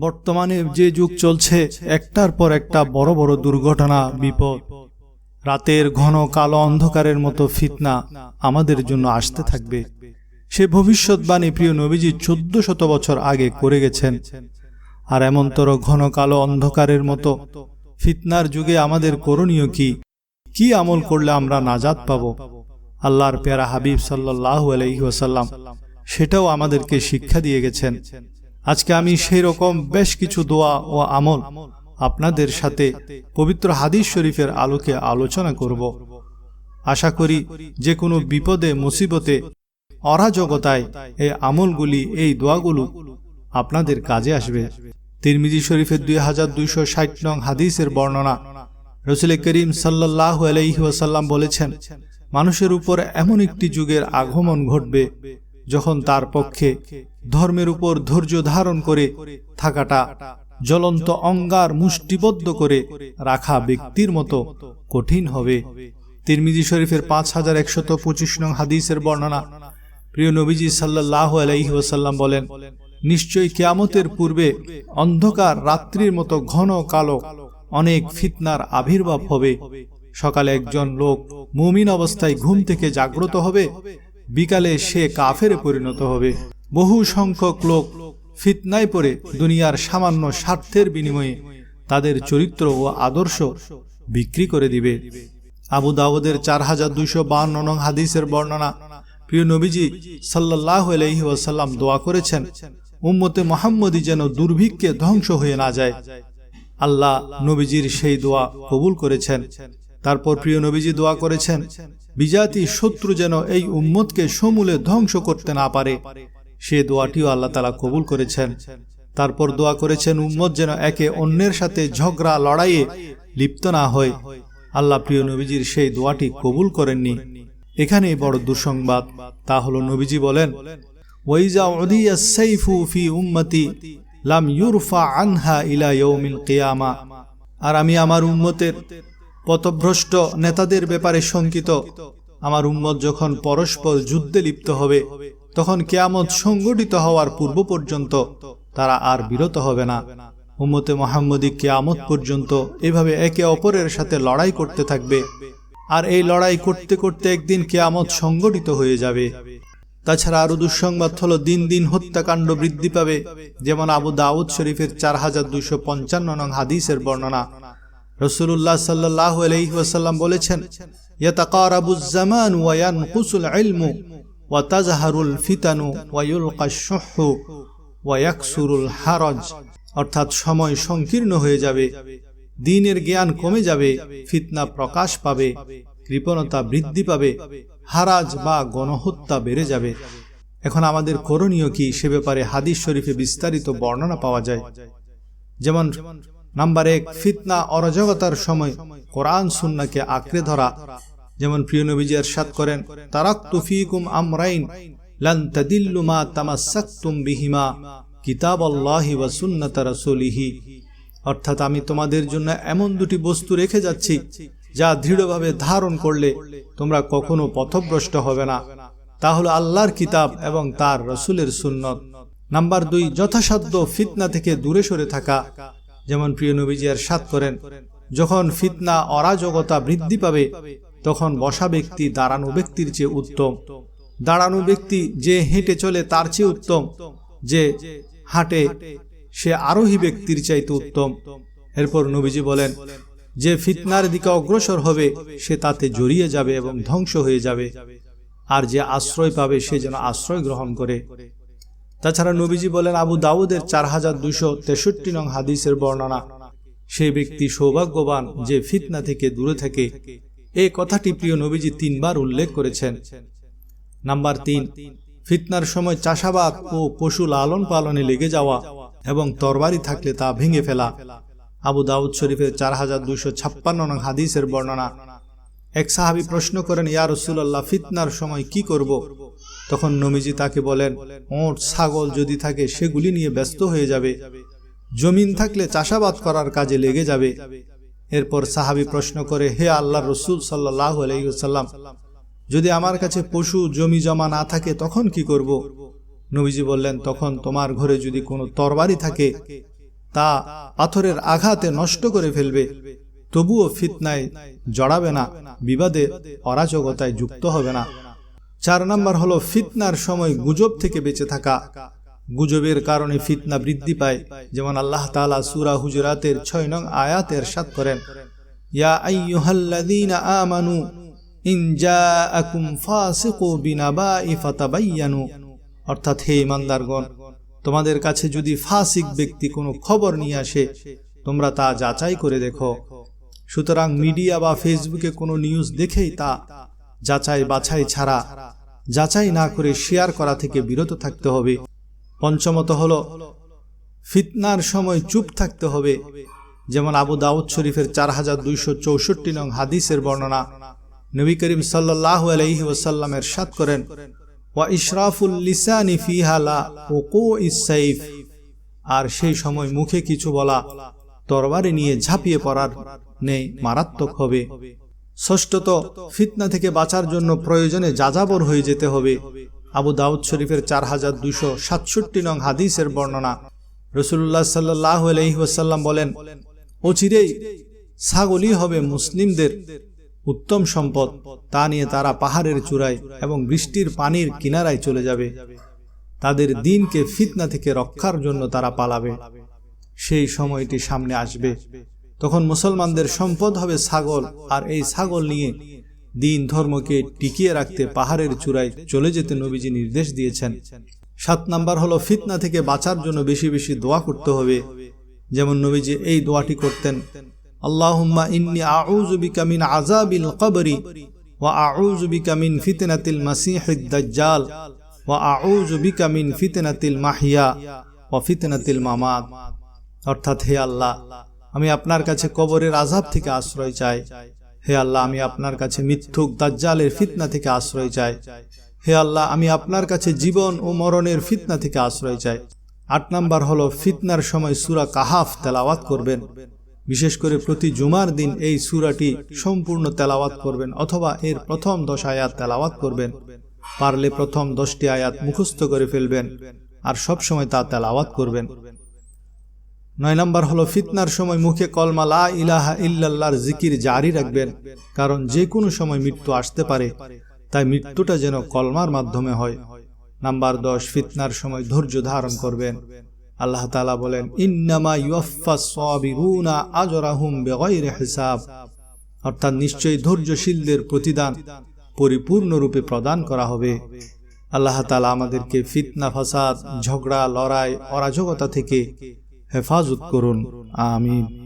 বর্তমানে যে যুগ চলছে, একটার পর একটা বড় বড় দুর্ঘটনা, বিপদ। রাতের ঘন কালো অন্ধকারের মতো ফিতনা আমাদের জন্য আসতে থাকবে। সে ভবিষ্যৎবাণী প্রিয় নবীজি চোদ্দ শত বছর আগে করে গেছেন। আর এমনতর ঘন কালো অন্ধকারের মতো ফিতনার যুগে আমাদের করণীয় কি? কি আমল করলে আমরা নাজাত পাব? আল্লাহর পেয়ারা হাবিব সাল্লাহ আলহিহাসাল্লাম সেটাও আমাদেরকে শিক্ষা দিয়ে গেছেন। আজকে আমি সেই রকম বেশ কিছু দোয়া ও আমল আপনাদের সাথে পবিত্র হাদিস শরীফের আলোকে আলোচনা করব। আশা করি যে কোনো বিপদে, মুসিবতে, অরাজকতায় এই আমলগুলি, এই দোয়াগুলো আপনাদের কাজে আসবে। তিরমিজি শরীফের দুই হাজার দুইশো ষাট নং হাদিসের বর্ণনা রসুল করিম সাল্লাহ আলহি ওয়াসাল্লাম বলেছেন, মানুষের উপর এমন একটি যুগের আগমন ঘটবে যখন তার পক্ষে ধর্মের উপর ধৈর্য ধারণ করে থাকাটা জ্বলন্ত অঙ্গার মুষ্টিবদ্ধ করে রাখা ব্যক্তির মতো কঠিন হবে। তিরমিজি শরীফের পাঁচ হাজার একশত পঁচিশ নং হাদিসের বর্ণনা। প্রিয় নবীজি সাল্লাহ আলাইহি ওসাল্লাম বলেন নিশ্চয়ই কেয়ামতের পূর্বে অন্ধকার রাত্রির মতো ঘন কালো অনেক ফিতনার আবির্ভাব হবে। সকালে একজন লোক মুমিন অবস্থায় ঘুম থেকে জাগ্রত হবে বিকালে সে কাফেরে পরিণত হবে। বহু সংখ্যক লোক ফিতনায় পড়ে দুনিয়ার সামান্য স্বার্থের বিনিময়ে তাদের চরিত্র ও আদর্শ বিক্রি করে দিবে। আবু দাউদের চার হাজার দুইশো বান্ন নং হাদিসের বর্ণনা, প্রিয় নবীজি সাল্লাহ আলহি দোয়া করেছেন, উম্মতে মোহাম্মদী যেন দুর্ভিক্ষে ধ্বংস হয়ে না যায়। আল্লাহ নবীজির সেই দোয়া কবুল করেছেন। তারপর প্রিয় নবীজি দোয়া করেছেন, বিজাতি শত্রু যেন এই উম্মতকে সমূলে ধ্বংস করতে না পারে। সে দোয়াটিও আল্লাহ তালা কবুল করেছেন। তারপর দোয়া করেছেন, উম্মত যেন একে অন্যের সাথে ঝগড়া, লড়াইয়ে লিপ্ত না হয়। আল্লাহ প্রিয় নবীজির সেই দোয়াটি কবুল করেননি। এখানেই বড় দুঃসংবাদ। তা হলো, নবীজি বলেন সাইফু ফি উম্মতি লাম ইউরফা আনহা আর আমি আমার উম্মতের পথভ্রষ্ট নেতাদের ব্যাপারে শঙ্কিত। আমার উম্মত যখন পরস্পর যুদ্ধে লিপ্ত হবে, তখন কেয়ামত সংগঠিত হওয়ার পূর্ব পর্যন্ত তারা আর বিরত হবে না। উম্মতে মোহাম্মদী কেয়ামত পর্যন্ত এভাবে একে অপরের সাথে লড়াই করতে থাকবে। আর এই লড়াই করতে করতে একদিন কেয়ামত সংগঠিত হয়ে যাবে। তাছাড়া আরও দুঃসংবাদ হলো, দিন দিন হত্যাকাণ্ড বৃদ্ধি পাবে। যেমন আবু দাউদ শরীফের চার হাজার দুইশো পঞ্চান্ন নং হাদিসের বর্ণনা। রসুল্লাহ সাল্লাহ বলেছেন ওয়ায়ান ফিতানু হারজ। অর্থাৎ সময় সংকীর্ণ হয়ে যাবে, দিনের জ্ঞান কমে যাবে, ফিতনা প্রকাশ পাবে, কৃপণতা বৃদ্ধি পাবে, হারাজ বা গণহত্যা বেড়ে যাবে। এখন আমাদের করণীয় কি? সে ব্যাপারে হাদিস শরীফে বিস্তারিত বর্ণনা পাওয়া যায়। যেমন নাম্বার এক, ফিতনা অরাজকতার সময় কোরআন সুন্নাকে আঁকড়ে ধরা। যেমন প্রিয় নবীজি এরশাদ করেন তারাক তুফিকুম আমরাইন লান কিতাব আল্লাহি ওয়া সুন্নাত অর্থাৎ আমি তোমাদের জন্য এমন দুটি বস্তু রেখে যাচ্ছি, যা দৃঢ়ভাবে ধারণ করলে তোমরা কখনো পথভ্রষ্ট হবে না। তা হলো আল্লাহর কিতাব এবং তার রসুলের সুন্নত। নাম্বার দুই, যথাসাধ্য ফিতনা থেকে দূরে সরে থাকা। যেমন প্রিয় নবীজি আর সাত করেন, যখন ফিতনা অরাজকতা বৃদ্ধি পাবে, তখন বসা ব্যক্তি দাঁড়ানো ব্যক্তির চেয়ে উত্তম। দাঁড়ানো ব্যক্তি যে হেঁটে চলে তার চেয়ে উত্তম, যে হাঁটে সে আরোহী ব্যক্তির চাইতে উত্তম। এরপর নবীজি বলেন, যে ফিতনার দিকে অগ্রসর হবে, সে তাতে জড়িয়ে যাবে এবং ধ্বংস হয়ে যাবে। আর যে আশ্রয় পাবে, সে যেন আশ্রয় গ্রহণ করে। তাছাড়া নবীজি বলেন আবু দাউদের চার হাজার দুশো তেষট্টি নং হাদিসের বর্ণনা সেই ব্যক্তি সৌভাগ্যবান যে ফিতনা থেকে দূরে থাকে। এই কথাটি প্রিয় নবীজি তিনবার উল্লেখ করেছেন। নাম্বার তিন, ফিতনার সময় চাষাবাদ ও পশু লালন পালনে লেগে যাওয়া এবং তরবারি থাকলে তা ভেঙে ফেলা। আবু দাউদ শরীফের চার হাজার দুইশো ছাপ্পান্ন নং হাদিসের বর্ণনা, এক সাহাবি প্রশ্ন করেন, ইয়া রসুল্লাহ ফিতনার সময় কি করব। তখন নবীজি তাকে বলেন ওঁট ছাগল যদি থাকে, সেগুলি নিয়ে ব্যস্ত হয়ে যাবে। জমিন থাকলে চাষাবাদ করার কাজে লেগে যাবে। এরপর সাহাবি প্রশ্ন করে, হে আল্লাহ রসুল সাল্লাহ আলহিসাল্লাম যদি আমার কাছে পশু, জমি জমা না থাকে, তখন কি করব। নবীজি বললেন, তখন তোমার ঘরে যদি কোনো তরবারি থাকে, তা পাথরের আঘাতে নষ্ট করে ফেলবে। তবুও ফিতনায় জড়াবে না, বিবাদে অরাজকতায় যুক্ত হবে না। চার নাম্বার হলো ফিতনার সময় গুজব থেকে বেঁচে থাকা। গুজবের কারণে ফিতনা বৃদ্ধি পায়। যেমন আল্লাহ তালা সুরা হুজরাতের ছয় নং আয়াতের সাত করেন আমানু, ইন জাআকুম ফাসিকু বিনাবাই ফাতাবায়ানু অর্থাৎ হে ইমানদারগণ, তোমাদের কাছে যদি ফাসিক ব্যক্তি কোনো খবর নিয়ে আসে, তোমরা তা যাচাই করে দেখো। সুতরাং মিডিয়া বা ফেসবুকে কোনো নিউজ দেখেই তা যাচাই বাছাই ছাড়া, যাচাই না করে শেয়ার করা থেকে বিরত থাকতে হবে। পঞ্চমত হল, ফিতনার সময় চুপ থাকতে হবে। যেমন আবু দাউদ শরীফের চার হাজার দুইশো চৌষট্টি নং হাদিসের বর্ণনা, নবী করিম সাল্লাহ আলহি ওসাল্লামের সাত করেন, ওয়া ফিহালা ও কো ইসাইফ আর সেই সময় মুখে কিছু বলা, তরবারি নিয়ে ঝাঁপিয়ে পড়ার নেই, মারাত্মক হবে। ষষ্ঠত ফিতনা থেকে বাঁচার জন্য প্রয়োজনে যাযাবর হয়ে যেতে হবে। আবু দাউদ শরীফের চার হাজার দুশো সাতষট্টি নং হাদিসের বর্ণনা। রসুল্লাহ সাল্লাহ আলহিহাসাল্লাম বলেন অচিরেই ছাগলই হবে মুসলিমদের উত্তম সম্পদ। তা নিয়ে তারা পাহাড়ের চূড়ায় এবং বৃষ্টির পানির কিনারায় চলে যাবে। তাদের দিনকে ফিতনা থেকে রক্ষার জন্য তারা পালাবে। সেই সময়টি সামনে আসবে। তখন মুসলমানদের সম্পদ হবে ছাগল, আর এই ছাগল নিয়ে দিন ধর্মকে টিকিয়ে রাখতে পাহাড়ের চূড়ায় চলে যেতে নবীজি নির্দেশ দিয়েছেন। সাত নাম্বার হলো ফিতনা থেকে বাঁচার জন্য বেশি বেশি দোয়া করতে হবে। যেমন নবীজি এই দোয়াটি করতেন মাহিয়া অর্থাৎ হে আল্লাহ আমি আপনার কাছে কবরের আজাব থেকে আশ্রয় চাই। হে আল্লাহ, আমি আপনার কাছে মিথ্যুক দাজ্জালের ফিতনা থেকে আশ্রয় চাই। হে আল্লাহ, আমি আপনার কাছে জীবন ও মরণের ফিতনা থেকে আশ্রয় চাই। আট নাম্বার হলো, ফিতনার সময় সুরা কাহাফ তেলাওয়াত করবেন। বিশেষ করে প্রতি জুমার দিন এই সুরাটি সম্পূর্ণ তেলাওয়াত করবেন অথবা এর প্রথম দশ আয়াত তেলাওয়াত করবেন। পারলে প্রথম দশটি আয়াত মুখস্থ করে ফেলবেন আর সব সময় তা তেলাওয়াত করবেন। নয় নম্বর হলো, ফিতনার সময় মুখে কলমা লা ইলাহা ইল্লাল্লাহর জিকির জারি রাখবেন, কারণ যে কোনো সময় মৃত্যু আসতে পারে, তাই মৃত্যুটা যেন কলমার মাধ্যমে হয়। নাম্বার দশ, ফিতনার সময় ধৈর্য ধারণ করবেন। আল্লাহ তালা বলেন, ইন্নামা ইউফাসবিরুনা আজরাহুম বেগৈরে হিসাব। অর্থাৎ নিশ্চয়ই ধৈর্যশীলদের প্রতিদান পরিপূর্ণরূপে প্রদান করা হবে। আল্লাহ তালা আমাদেরকে ফিতনা, ফাসাদ, ঝগড়া, লড়াই, অরাজকতা থেকে হেফাজত করুন। আমিন।